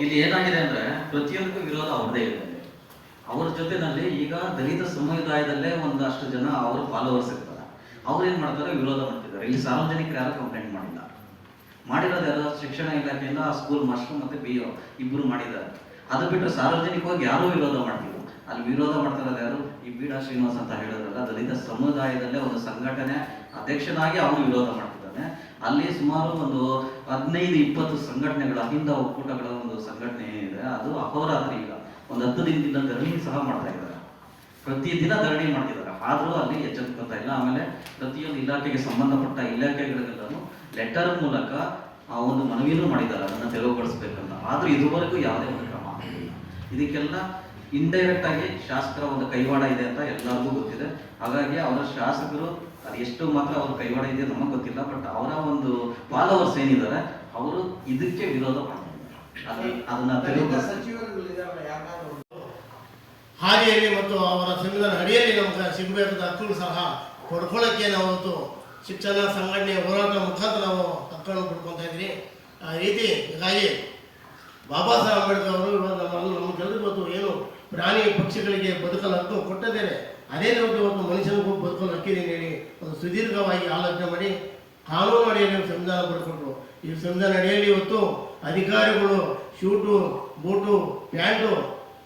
ಇಲ್ಲಿ ಏನಾಗಿದೆ ಅಂದ್ರೆ ಪ್ರತಿಯೊಂದಕ್ಕೂ ವಿರೋಧ ಅವ್ರದೇ ಇದೆ. ಅವ್ರ ಜೊತೆನಲ್ಲಿ ಈಗ ದಲಿತ ಸಮುದಾಯದಲ್ಲೇ ಒಂದಷ್ಟು ಜನ ಅವರು ಫಾಲೋವರ್ಸ್ ಇರ್ತಾರೆ. ಅವ್ರು ಏನ್ ಮಾಡ್ತಾರೆ? ವಿರೋಧ ಮಾಡ್ತಿದ್ದಾರೆ. ಇಲ್ಲಿ ಸಾರ್ವಜನಿಕರು ಯಾರು ಕಂಪ್ಲೇಂಟ್ ಮಾಡಿಲ್ಲ. ಮಾಡಿರೋದು ಯಾರು? ಶಿಕ್ಷಣ ಇಲಾಖೆಯಿಂದ ಸ್ಕೂಲ್ ಮಾಸ್ಟರ್ ಮತ್ತೆ ಬಿ ಒ ಇಬ್ಬರು ಮಾಡಿದ್ದಾರೆ. ಅದು ಬಿಟ್ಟು ಸಾರ್ವಜನಿಕವಾಗಿ ಯಾರೂ ವಿರೋಧ ಮಾಡ್ತಿಲ್ಲ. ಅಲ್ಲಿ ವಿರೋಧ ಮಾಡ್ತಾರಲ್ಲ ಯಾರು? ಈ ಬೀಡಾ ಶ್ರೀನಿವಾಸ್ ಅಂತ ಹೇಳೋದಲ್ಲ ದಲಿತ ಸಮುದಾಯದಲ್ಲೇ ಒಂದು ಸಂಘಟನೆ ಅಧ್ಯಕ್ಷನಾಗಿ ಅವನು ವಿರೋಧ ಮಾಡ್ತಿದ್ದಾನೆ. ಅಲ್ಲಿ ಸುಮಾರು ಒಂದು ಹದಿನೈದು, ಇಪ್ಪತ್ತು ಸಂಘಟನೆಗಳ ಅಹಿಂದ ಒಕ್ಕೂಟಗಳ ಒಂದು ಸಂಘಟನೆ ಇದೆ. ಅದು ಅಹೋರಾತ್ರಿ ಈಗ. ಒಂದು ಹತ್ತು ದಿನದಿಂದ ಧರಣಿ ಸಹ ಮಾಡ್ತಾ ಇದ್ದಾರೆ. ಪ್ರತಿ ದಿನ ಧರಣಿ ಮಾಡ್ತಿದ್ದಾರೆ. ಆದರೂ ಅಲ್ಲಿ ಎಚ್ಚೆತ್ಕೊತಾ ಇಲ್ಲ. ಆಮೇಲೆ ಪ್ರತಿಯೊಂದು ಇಲಾಖೆಗೆ ಸಂಬಂಧಪಟ್ಟ ಇಲಾಖೆಗಳಿಗೆಲ್ಲೂ ಲೆಟರ್ ಮೂಲಕ ಆ ಒಂದು ಮನವಿಯನ್ನು ಮಾಡಿದ್ದಾರೆ. ಅದನ್ನ ತೆರವುಗೊಳಿಸ್ಬೇಕಂತ. ಆದರೂ ಇದುವರೆಗೂ ಯಾವುದೇ ಒಂದು ಕ್ರಮ ಇದಕ್ಕೆಲ್ಲ ಇಂಡೈರೆಕ್ಟ್ ಆಗಿ ಶಾಸಕರ ಒಂದು ಕೈವಾಡ ಇದೆ ಅಂತ ಎಲ್ಲರಿಗೂ ಗೊತ್ತಿದೆ. ಹಾಗಾಗಿ ಅವರ ಶಾಸಕರು ಅದು ಎಷ್ಟು ಮಾತ್ರ ಅವ್ರ ಕೈವಾಡ ಇದೆ ನಮಗೆ ಗೊತ್ತಿಲ್ಲ ಬಟ್ ಅವರ ಒಂದು ಫಾಲೋವರ್ಸ್ ಏನಿದ್ದಾರೆ ಅವರು ಇದಕ್ಕೆ ವಿರೋಧ ಯಾರನ್ನಾದ್ರೂ ಹಾದಿಯಲ್ಲಿ ಮತ್ತು ಅವರ ಸಂವಿಧಾನ ಅಡಿಯಲ್ಲಿ ನಮ್ಗೆ ಸಿಗಬೇಕಾದ ಹಕ್ಕುಗಳು ಸಹ ಪಡ್ಕೊಳ್ಳೋಕ್ಕೆ ನಾವು ಶಿಕ್ಷಣ ಸಂಘಟನೆ ಹೋರಾಟ ಮುಖಾಂತರ ನಾವು ಹಕ್ಕನ್ನು ಪಡ್ಕೊತಾ ಇದ್ರಿ ಆ ರೀತಿ ಹೀಗಾಗಿ ಬಾಬಾ ಸಾಹೇಬ್ ಅಂಬೇಡ್ಕರ್ ಅವರು ಇವಾಗ ನಮ್ಮ ನಮಗೆಲ್ಲರಿಗೂ ಇವತ್ತು ಏನು ಪ್ರಾಣಿ ಪಕ್ಷಿಗಳಿಗೆ ಬದುಕಲು ಹಕ್ಕು ಕೊಟ್ಟಿದ್ದೇನೆ. ಅದೇ ರೀತಿ ಒಂದು ಮನುಷ್ಯನಿಗೂ ಬದುಕಲು ಹಕ್ಕಿದೆ ಹೇಳಿ ಒಂದು ಸುದೀರ್ಘವಾಗಿ ಆಲೋಚನೆ ಮಾಡಿ ಕಾನೂನು ಅಡಿಯಲ್ಲಿ ಸಂವಿಧಾನ ಪಡ್ಕೊಂಡ್ರು ಈ ಸಂವಿಧಾನ ಅಡಿಯಲ್ಲಿ ಇವತ್ತು ಅಧಿಕಾರಿಗಳು ಶೂಟು, ಬೂಟು, ಪ್ಯಾಂಟು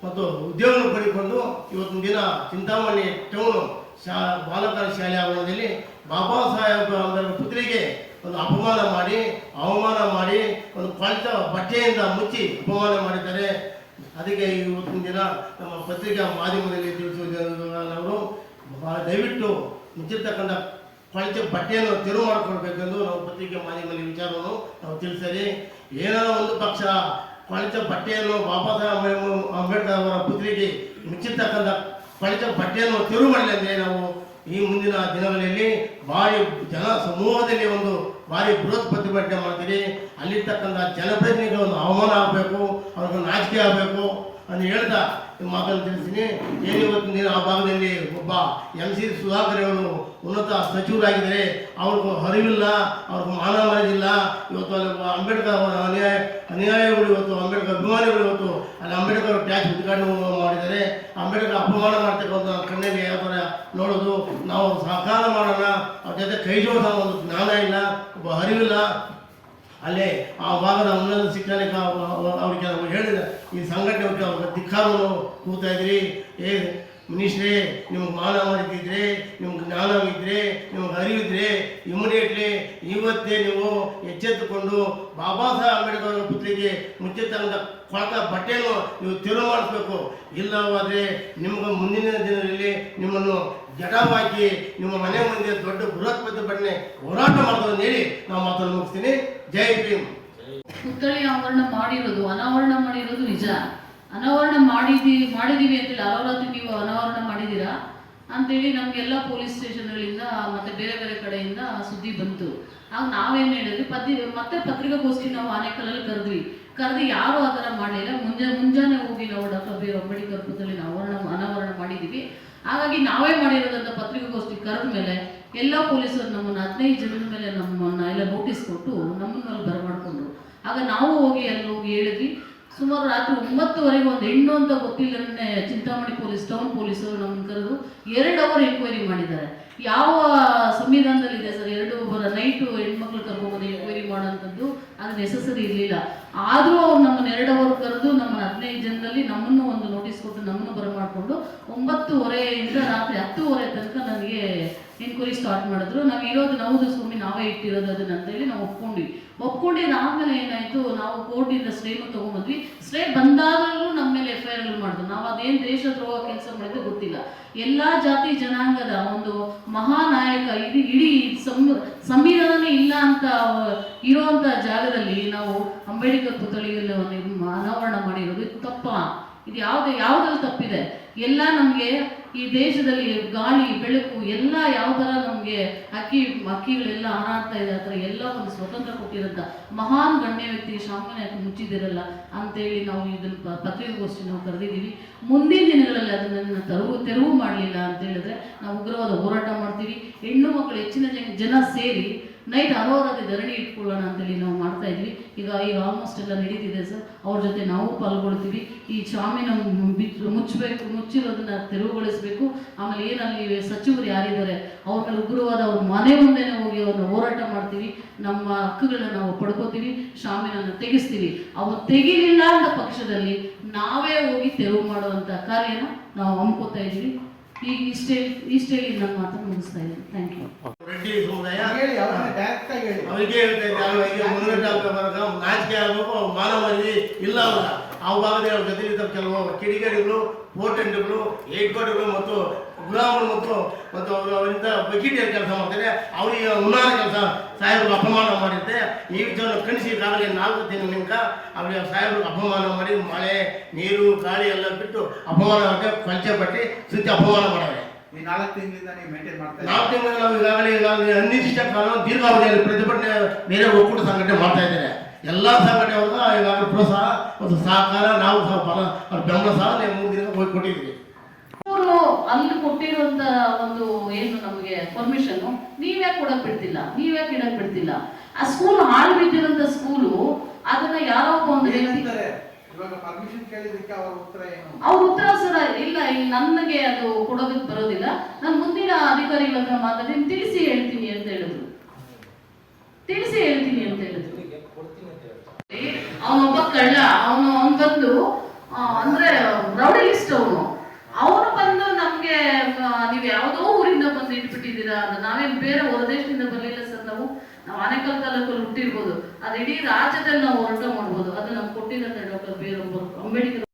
ಮತ್ತು ಉದ್ಯೋಗ ಪಡೆದುಕೊಂಡು ಇವತ್ತಿನ ದಿನ ಚಿಂತಾಮಣಿ ಟೌನು ಶಾ, ಬಾಲಕರ ಶಾಲೆ ಆವರಣದಲ್ಲಿ ಬಾಬಾ ಸಾಹೇಬ್ ಅವರ ಪುತ್ರಿಗೆ ಒಂದು ಅಪಮಾನ ಮಾಡಿ, ಅವಮಾನ ಮಾಡಿ ಒಂದು ಪಂಚ ಬಟ್ಟೆಯಿಂದ ಮುಚ್ಚಿ ಅಪಮಾನ ಮಾಡಿದ್ದಾರೆ. ಅದಕ್ಕೆ ಇವತ್ತಿನ ದಿನ ನಮ್ಮ ಪತ್ರಿಕಾ ಮಾಧ್ಯಮದಲ್ಲಿ ತಿಳಿಸುವುದವರು ದಯವಿಟ್ಟು ಮುಚ್ಚಿರ್ತಕ್ಕಂಥ ಪಂಚ ಬಟ್ಟೆಯನ್ನು ತೆರವು ಮಾಡಿಕೊಳ್ಬೇಕೆಂದು ನಾವು ಪತ್ರಿಕೆ ಮಾಧ್ಯಮದಲ್ಲಿ ವಿಚಾರವನ್ನು ನಾವು ತಿಳಿಸಲಿ ಏನೋ ಒಂದು ಪಕ್ಷ ಕೊಳಚ ಬಟ್ಟೆಯನ್ನು ಬಾಬಾ ಸಾಹೇಬ್ ಅಂಬೇ- ಅಂಬೇಡ್ಕರ್ ಅವರ ಪುತ್ರಿಗೆ ಮುಚ್ಚಿರ್ತಕ್ಕಂಥ ಕೊಳಚ ಬಟ್ಟೆಯನ್ನು ತೆರವು ಮಾಡಲಿ ಅಂದರೆ ನಾವು ಈ ಮುಂದಿನ ದಿನಗಳಲ್ಲಿ ಭಾರಿ ಜನ ಸಮೂಹದಲ್ಲಿ ಒಂದು ಭಾರಿ ಬೃಹತ್ ಪ್ರತಿಭಟನೆ ಮಾಡ್ತೀರಿ. ಅಲ್ಲಿರ್ತಕ್ಕಂಥ ಜನಪ್ರತಿನಿಧಿಗಳ ಒಂದು ಅವಮಾನ ಆಗಬೇಕು ಅವ್ರಿಗೆ ನಾಚಿಕೆ ಆಗಬೇಕು ಅಂತ ಹೇಳ್ತಾ ಮಾತನ್ನು ತಿಳಿಸ್ತೀನಿ ಏನು ಇವತ್ತು ನೀನು ಆ ಭಾಗದಲ್ಲಿ ಒಬ್ಬ ಎಂ ಸಿ ಸುಧಾಕರ್ ಅವರು ಉನ್ನತ ಸಚಿವರಾಗಿದ್ದಾರೆ ಅವ್ರಿಗೂ ಅರಿವಿಲ್ಲ ಅವ್ರಿಗೂ ಮಾನ ಇಲ್ಲ ಇವತ್ತು ಅಲ್ಲಿ ಅಂಬೇಡ್ಕರ್ ಅವರ ಅನ್ಯಾಯ, ಅನ್ಯಾಯಗಳು ಇವತ್ತು ಅಂಬೇಡ್ಕರ್ ಅಭಿಮಾನಿಗಳು ಇವತ್ತು ಅಲ್ಲಿ ಅಂಬೇಡ್ಕರ್ ಟ್ಯಾಕ್ಸ್ ಉದ್ಘಾಟನೆ ಮಾಡಿದ್ದಾರೆ. ಅಂಬೇಡ್ಕರ್ ಅಪಮಾನ ಮಾಡ್ತಕ್ಕಂಥ ಕಣ್ಣಿಗೆ ಯಾವ ಥರ ನೋಡೋದು? ನಾವು ಸಹಕಾರ ಮಾಡೋಣ. ಅವ್ರ ಜೊತೆ ಕೈ ಜೋಡಿಸೋ ಒಂದು ಜ್ಞಾನ ಇಲ್ಲ, ಒಬ್ಬ ಅರಿವಿಲ್ಲ. ಅಲ್ಲೇ ಆ ಭಾಗದ ಉನ್ನತ ಶಿಕ್ಷಣಕ್ಕೆ ಅವ- ಅವ- ಅವ್ರಿಗೆ ಹೇಳಿದ ಈ ಸಂಘಟನೆ ಅವ್ರಿಗೆ ಕೂತಾ ಇದ್ರಿ ಏ ಮಿನಿಸ್ಟ್ರೇ ನಿಮ್ಗೆ ಮಾನ ಮಾಡಿದ್ರೆ ನಿಮ್ಗೆ ಜ್ಞಾನವಿದ್ರೆ, ನಿಮ್ಗೆ ಅರಿವಿದ್ರೆ ಇಮಿಡಿಯೇಟ್ಲಿ ಇವತ್ತೇ ನೀವು ಎಚ್ಚೆತ್ತುಕೊಂಡು ಬಾಬಾ ಸಾಹೇಬ್ ಅಂಬೇಡ್ಕರ್ ಅವರ ಪುತ್ರಿಗೆ ಮುಚ್ಚಿರ್ತಕ್ಕಂಥ ಕೊಳಕ ಬಟ್ಟೆಯನ್ನು ನೀವು ತೆರವು ಮಾಡಿಸ್ಬೇಕು ಇಲ್ಲವಾದರೆ ನಿಮ್ಗೆ ಮುಂದಿನ ದಿನದಲ್ಲಿ ನಿಮ್ಮನ್ನು ಜಟವಾಗಿ ನಿಮ್ಮ ಮನೆ ಮುಂದೆ ದೊಡ್ಡ ಬೃಹತ್ ಪ್ರತಿಭಟನೆ ಹೋರಾಟ ಮಾಡೋದು ಹೇಳಿ ನಾವು ಮಾತನ್ನು ಮುಗಿಸ್ತೀನಿ. ಜೈ ಭೀಮ್. ಪುತ್ಥಳಿ ಆವರಣ ಮಾಡಿರೋದು, ಅನಾವರಣ ಮಾಡಿರೋದು ನಿಜ. ಅನಾವರಣ ಮಾಡಿದೀವಿ ಮಾಡಿದೀವಿ ಅಂತೇಳಿ ಅರಾವತಿ ನೀವು ಅನಾವರಣ ಮಾಡಿದ್ದೀರಾ? ಅಂತೇಳಿ ನಮಗೆಲ್ಲ ಪೊಲೀಸ್ ಸ್ಟೇಷನ್ಗಳಿಂದ, ಮತ್ತೆ ಬೇರೆ ಬೇರೆ ಕಡೆಯಿಂದ ಸುದ್ದಿ ಬಂತು. ಆಗ ನಾವೇನು ಹೇಳಿದ್ವಿ ಪತ್ರಿ ಮತ್ತೆ ಪತ್ರಿಕಾಗೋಷ್ಠಿ ನಾವು ಆನೇಕಲ್ಲಲ್ಲಿ ಕರೆದ್ವಿ. ಕರೆದು ಯಾರು ಆ ಥರ ಮಾಡಲಿಲ್ಲ. ಮುಂಜಾನೆ ಮುಂಜಾನೆ ಹೋಗಿ ನಾವು ಡಾಕ್ಟರ್ ಬಿ ಅಂಬೇಡ್ಕರ್ ಪುತ್ಥಳಿ ಅನಾವರಣ ಅನಾವರಣ ಮಾಡಿದ್ದೀವಿ ಹಾಗಾಗಿ ನಾವೇ ಮಾಡಿರೋದಂತ ಪತ್ರಿಕಾಗೋಷ್ಠಿ ಕರೆದ ಮೇಲೆ ಎಲ್ಲ ಪೊಲೀಸರು ನಮ್ಮನ್ನು, ಹದಿನೈದು ಜನರ ಮೇಲೆ ನಮ್ಮನ್ನು ಎಲ್ಲ ನೋಟಿಸ್ ಕೊಟ್ಟು ನಮ್ಮನ್ನು ಅಲ್ಲಿ ಬರಮಾಡಿಕೊಂಡ್ರು. ಆಗ ನಾವು ಹೋಗಿ ಅಲ್ಲಿ ಹೋಗಿ ಹೇಳಿದ್ವಿ. ಸುಮಾರು ರಾತ್ರಿ ಒಂಬತ್ತುವರೆಗೆ ಒಂದು ಹೆಣ್ಣು ಅಂತ ಗೊತ್ತಿಲ್ಲದೇ ಚಿಂತಾಮಣಿ ಪೊಲೀಸ್ ಟೌನ್ ಪೊಲೀಸರು ನಮ್ಮನ್ನು ಕರೆದು ಎರಡು ಅವರ್ ಎಂಕ್ವೈರಿ ಮಾಡಿದ್ದಾರೆ. ಯಾವ ಸಂವಿಧಾನದಲ್ಲಿದೆ ಸರ್ ಎರಡು ನೈಟು ಹೆಣ್ಮಕ್ಳು ಕರ್ಕೊಂಡ್ಬಂದು ಎಂಕ್ವೈರಿ ಮಾಡೋಂಥದ್ದು ಅದು ನೆಸಸರಿ ಇರಲಿಲ್ಲ. ಆದರೂ ಅವ್ರು ನಮ್ಮನ್ನು ಎರಡು ಅವರ್ ಕರೆದು ನಮ್ಮನ್ನು ಹದಿನೈದು ಜನರಲ್ಲಿ ನಮ್ಮನ್ನು ಒಂದು ನೋಟಿಸ್ ಕೊಟ್ಟು ನಮ್ಮನ್ನು ಬರಮಾಡಿಕೊಂಡು ಒಂಬತ್ತುವರೆಯಿಂದ ರಾತ್ರಿ ಹತ್ತುವರೆ ತನಕ ನನಗೆ ಎನ್ಕ್ವೈರಿ ಸ್ಟಾರ್ಟ್ ಮಾಡಿದ್ರು. ನಾವು ಇರೋದು ನೌದು ಸ್ವಾಮಿ, ನಾವೇ ಇಟ್ಟಿರೋದು ಅದನ್ನ ಅಂತೇಳಿ ನಾವು ಒಪ್ಕೊಂಡ್ವಿ. ಒಪ್ಕೊಂಡಿದ್ದಾದ್ಮೇಲೆ ಏನಾಯಿತು, ನಾವು ಕೋರ್ಟಿಂದ ಸ್ಟೇನು ತೊಗೊಂಡ್ಬಂದ್ವಿ ಸ್ಟೇ ಬಂದಾಗಲೂ ಮೇಲೆ ಎಫ್ ಐ ಆರ್ ಮಾಡಿದ್ರು ನಾವು ಅದೇನು ದೇಶದ್ರೋಹ ಕೆಲಸ ಮಾಡಿದ್ರೆ ಗೊತ್ತಿಲ್ಲ. ಎಲ್ಲ ಜಾತಿ ಜನಾಂಗದ ಒಂದು ಮಹಾನಾಯಕ ಇಡೀ ಇಡೀ ಸಂವಿಧಾನನೇ ಇಲ್ಲ ಅಂತ ಇರುವಂತ ಜಾಗದಲ್ಲಿ ನಾವು ಅಂಬೇಡ್ಕರ್ ಪುತ್ಥಳಿಯಲ್ಲಿ ಅನಾವರಣ ಮಾಡಿರೋದು ಇದು ತಪ್ಪಾ. ಇದು ಯಾವ್ದು, ಯಾವ್ದ್ರಲ್ಲಿ ತಪ್ಪಿದೆ? ಎಲ್ಲ ನಮಗೆ ಈ ದೇಶದಲ್ಲಿ ಗಾಳಿ, ಬೆಳಕು, ಎಲ್ಲ ಯಾವ ಥರ ನಮಗೆ ಅಕ್ಕಿ, ಅಕ್ಕಿಗಳೆಲ್ಲ ಹಾರಾಡ್ತಾ ಇದೆ, ಆ ಥರ ಎಲ್ಲ ಒಂದು ಸ್ವತಂತ್ರ ಕೊಟ್ಟಿರೋಂಥ ಮಹಾನ್ ಗಣ್ಯ ವ್ಯಕ್ತಿ ಶಾಮನೆ ಯಾಕೆ ಮುಚ್ಚಿದಿರಲ್ಲ ಅಂತೇಳಿ ನಾವು ಇದನ್ನು ಪತ್ರಿಕಾಗೋಷ್ಠಿ ನಾವು ಕರೆದಿದ್ದೀವಿ. ಮುಂದಿನ ದಿನಗಳಲ್ಲಿ ಅದನ್ನು ತೆರವು ತೆರವು ಮಾಡಲಿಲ್ಲ ಅಂತ ಹೇಳಿದ್ರೆ ನಾವು ಉಗ್ರವಾದ ಹೋರಾಟ ಮಾಡ್ತೀವಿ. ಹೆಣ್ಣು ಮಕ್ಕಳು ಹೆಚ್ಚಿನ ಜನ ಸೇರಿ ನೈಟ್ ಅರೋರಾದಿ ಧರಣಿ ಇಟ್ಕೊಳ್ಳೋಣ ಅಂತೇಳಿ ನಾವು ಮಾಡ್ತಾ ಇದ್ವಿ. ಈಗ ಈಗ ಆಲ್ಮೋಸ್ಟ್ ಎಲ್ಲ ನಡೀತಿದೆ ಸರ್ ಅವ್ರ ಜೊತೆ ನಾವು ಪಾಲ್ಗೊಳ್ತೀವಿ. ಈ ಚಾಮಿನ ಮುಚ್ಚಬೇಕು, ಮುಚ್ಚಿರೋದನ್ನ ತೆರವುಗೊಳಿಸಬೇಕು. ಆಮೇಲೆ ಏನಲ್ಲಿ ಸಚಿವರು ಯಾರಿದ್ದಾರೆ? ಅವ್ರ ಮೇಲೆ ಉಗ್ರವಾದ ಅವ್ರ ಮನೆ ಮುಂದೆನೇ ಹೋಗಿ ಅವ್ರನ್ನ ಹೋರಾಟ ಮಾಡ್ತೀವಿ. ನಮ್ಮ ಹಕ್ಕುಗಳನ್ನ ನಾವು ಪಡ್ಕೋತೀವಿ. ಶಾಮಿನನ್ನು ತೆಗೆಸ್ತೀವಿ. ಅವ್ರು ತೆಗಿಲಿಲ್ಲ ಅಂತ ಪಕ್ಷದಲ್ಲಿ ನಾವೇ ಹೋಗಿ ತೆರವು ಮಾಡುವಂಥ ಕಾರ್ಯನ ನಾವು ಹಮ್ಕೋತಾ ಇದ್ದೀವಿ. ಈಗ ಇಷ್ಟೇ ಇಷ್ಟೇ ಮಾತ್ರ ಮಾತನ್ನು ಮುಗಿಸ್ತಾ ಇದ್ದೀನಿ. ಥ್ಯಾಂಕ್ ಯು ರೆಡ್ಡಿ ಸಮುದಾಯ ಹೇಳಿ ಅವ್ರನ್ನ ಡೈರೆಕ್ಟ್ ಆಗಿ ಹೇಳಿ. ಅವರಿಗೆ ಹೇಳ್ತಾ ಇದ್ದೆ ಅವ್ರು ನಾಚಿಕೆ ಆಗಬೇಕು ಅವ್ರ ಮಾನವ ಮರ್ಯಾದೆ ಇಲ್ಲ ಅವಾಗ ಆ ಭಾಗದಲ್ಲಿ ಅವ್ರ ಜೊತೆಲಿದ್ದ ಕೆಲವು ಕಿಡಿಗೇಡಿಗಳು ಪೋಟೆಂಟ್ಗಳು ಏಟ್ಕೋಟೆಗಳು ಮತ್ತು ಗುಲಾಮರು ಮತ್ತು ಮತ್ತು ಅವರು ಅವರಿಂದ ಬಕೀಟಿಯ ಕೆಲಸ ಮಾಡ್ತಾರೆ. ಅವರಿಗೆ ಉನ್ನಾರ ಕೆಲಸ ಸಾಹೇಬರು ಅಪಮಾನ ಮಾಡಿದ್ದೆ. ಈ ವಿಚಾರವನ್ನು ಕಣಿಸಿ ಈಗಾಗಲೇ ನಾಲ್ಕು ತಿಂಗಳಿಂದ ಅವರಿಗೆ ಸಾಹೇಬರು ಅಪಮಾನ ಮಾಡಿ ಮಳೆ ನೀರು ಗಾಳಿ ಎಲ್ಲ ಬಿಟ್ಟು ಅಪಮಾನ ಮಾಡಿ ಕೊಂಚೆ ಪಟ್ಟಿ ಸುತ್ತಿ ಅಪಮಾನ ಮಾಡಿದೆ ಈ ನಾಲ್ಕು ತಿಂಗಳಿಂದ ನೀವು ಮೇಂಟೈನ್ ಮಾಡ್ತಾ ನಾವು ತಿಂಗಳಿಂದ ನಾವು ಈಗಾಗಲೇ ಈಗಾಗಲೇ ಅನಿರ್ದಿಷ್ಟ ಕಾಲ ದೀರ್ಘಾವಧಿಯಲ್ಲಿ ಪ್ರತಿಭಟನೆ ಬೇರೆ ಒಕ್ಕೂಟ ಸಂಘಟನೆ ಮಾಡ್ತಾ ಇದ್ದಾರೆ ಎಲ್ಲಾ ಸಂಘಟನೆಯವ್ರಿಗೂ ಇವಾಗ ಪ್ರೋತ್ಸಾಹ ಒಂದು ಸಹಕಾರ ನಾವು ಸಹ ಬಲ ಅವ್ರ ಬೆಂಬಲ ಸಹ ನೀವು ಮೂರು ದಿನ ಹೋಗಿ ಕೊಟ್ಟಿದ್ವಿ ಅವರು ಅಲ್ಲಿ ಕೊಟ್ಟಿರುವಂತ ಒಂದು ಏನು ನಮಗೆ ಪರ್ಮಿಷನ್ ನೀವ್ಯಾಕೆ ಕೊಡಕ್ ಬಿಡ್ತಿಲ್ಲ ನೀವ್ಯಾಕೆ ಇಡಕ್ ಬಿಡ್ತಿಲ್ಲ. ಆ ಸ್ಕೂಲ್ ಹಾಳು ಬಿದ್ದಿರುವಂತ ಸ್ಕೂಲು ಅದನ್ನ ಯಾರೋ ಒಬ್ಬ ಒಂದು ವ್ಯಕ್ತಿ ಇವಾಗ ಪರ್ಮಿಷನ್ ಕೇಳಿದಕ್ಕೆ ಅವ್ರ ಉತ್ತರ ಏನು? ಅವ್ರ ಉತ್ತರ ಸರ ಇಲ್ಲ ಇಲ್ಲಿ ನನಗೆ ಅದು ಕೊಡೋದಕ್ಕೆ ಬರೋದಿಲ್ಲ. ನಾನು ಮುಂದಿನ ಅಧಿಕಾರಿಗಳ ಹತ್ರ ಮಾತಾಡಿ ತಿಳಿಸಿ ಹೇಳ್ತೀನಿ ಅಂತ ಹೇಳಿದ್ರು. ತಿಳಿಸಿ ಹೇಳ್ತೀನಿ ಅಂತ ನಾವೇನು ಬೇರೆ ಹೊರದೇಶದಿಂದ ಬರಲಿಲ್ಲ ಸರ್ ನಾವು? ನಾವು ಆನೇಕಲ್ ತಾಲೂಕಲ್ಲಿ ಹುಟ್ಟಿರ್ಬೋದು. ಅದು ಇಡೀ ರಾಜ್ಯದಲ್ಲಿ ನಾವು ಹೋರಾಟ ಮಾಡ್ಬೋದು. ಅದು ನಮ್ಗೆ ಕೊಟ್ಟಿರೋಂಥ ಡಾಕ್ಟರ್ ಬಿ ಆರ್ ಅಂಬೇಡ್ಕರ್